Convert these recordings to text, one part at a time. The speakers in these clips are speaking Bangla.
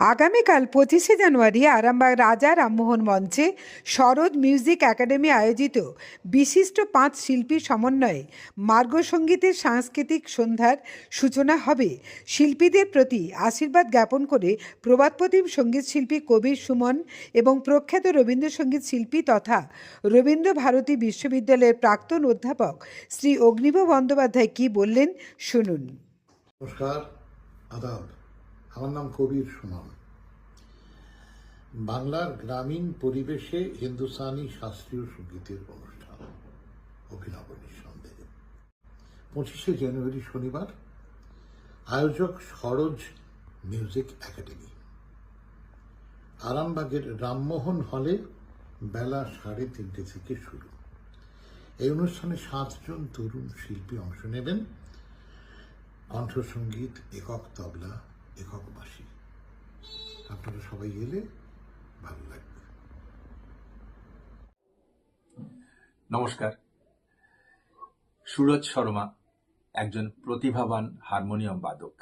আগামীকাল পঁচিশে জানুয়ারি আরামবাগ রাজা রামমোহন মঞ্চে শরৎ মিউজিক একাডেমি আয়োজিত বিশিষ্ট পাঁচ শিল্পীর সমন্বয়ে মার্গসঙ্গীতের সাংস্কৃতিক সন্ধ্যার সূচনা হবে। শিল্পীদের প্রতি আশীর্বাদ জ্ঞাপন করে প্রবাদপ্রতিম সংগীত শিল্পী কবির সুমন এবং প্রখ্যাত রবীন্দ্রসঙ্গীত শিল্পী তথা রবীন্দ্র ভারতী বিশ্ববিদ্যালয়ের প্রাক্তন অধ্যাপক শ্রী অগ্নিব বন্দ্যোপাধ্যায় কী বললেন শুনুন। নমস্কার, আদাব। আমার নাম কবির সুমন। বাংলার গ্রামীণ পরিবেশে হিন্দুস্তানি শাস্ত্রীয় সঙ্গীতের অনুষ্ঠান। অভিনব নিঃসন্দেহে। পঁচিশে জানুয়ারি শনিবার, আয়োজক সরোজ মিউজিক একাডেমি। আরামবাগের রামমোহন হলে বেলা সাড়ে তিনটে থেকে শুরু। এই অনুষ্ঠানে সাতজন তরুণ শিল্পী অংশ নেবেন। কণ্ঠসঙ্গীত, একক তবলা একক বাঁশি আপনারা সবাই এলে ভালো লাগবে। নমস্কার। সুরজ শর্মা একজন প্রতিভাবান হারমোনিয়াম বাদক,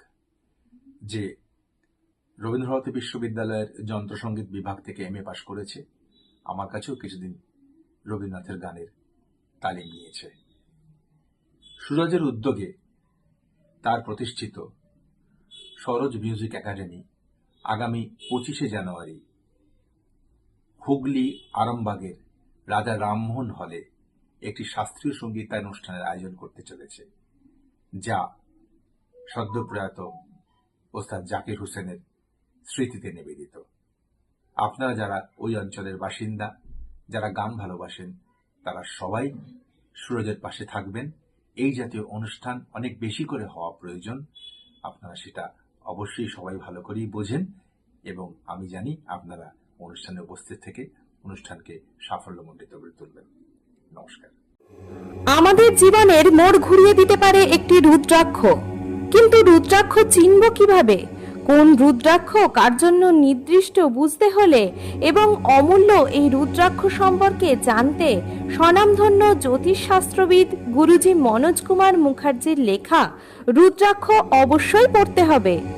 যে রবীন্দ্রভারতী বিশ্ববিদ্যালয়ের যন্ত্রসঙ্গীত বিভাগ থেকে এম এ পাশ করেছে। আমার কাছেও কিছুদিন রবীন্দ্রনাথের গানের তালিম নিয়েছে। সুরজের উদ্যোগে তার প্রতিষ্ঠিত সরোজ মিউজিক একাডেমি, আগামী পঁচিশে জানুয়ারি। হুগলি, আরামবাগের রাজা রামমোহন হলে একটি শাস্ত্রীয় সঙ্গীতানুষ্ঠানের আয়োজন করতে চলেছে, যা সদ্যপ্রয়াত ওস্তাদ জাকির হোসেনের স্মৃতিতে নিবেদিত। আপনারা যারা ওই অঞ্চলের বাসিন্দা, যারা গান ভালোবাসেন, তারা সবাই সুরজের পাশে থাকবেন। এই জাতীয় অনুষ্ঠান অনেক বেশি করে হওয়া প্রয়োজন। আপনারা সেটা অবশ্যই সবাই ভালো করেই বোঝেন এবং আমি জানি আপনারা অনুষ্ঠানে উপস্থিত থেকে অনুষ্ঠানকে সাফল্যমণ্ডিত করে তুলবেন। নমস্কার। আমাদের জীবনের মোড় ঘুরিয়ে দিতে পারে একটি রুদ্রাক্ষ। কিন্তু রুদ্রাক্ষ চিনব কীভাবে? কোন রুদ্রাক্ষ কার জন্য নির্দিষ্ট বুঝতে হলে এবং অমূল্য এই রুদ্রাক্ষ সম্পর্কে জানতে স্বনামধন্য জ্যোতিষশাস্ত্রবিদ গুরুজি মনোজ কুমার মুখার্জির লেখা রুদ্রাক্ষ অবশ্যই পড়তে হবে।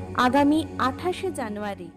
আগামী আঠাশে জানুয়ারি।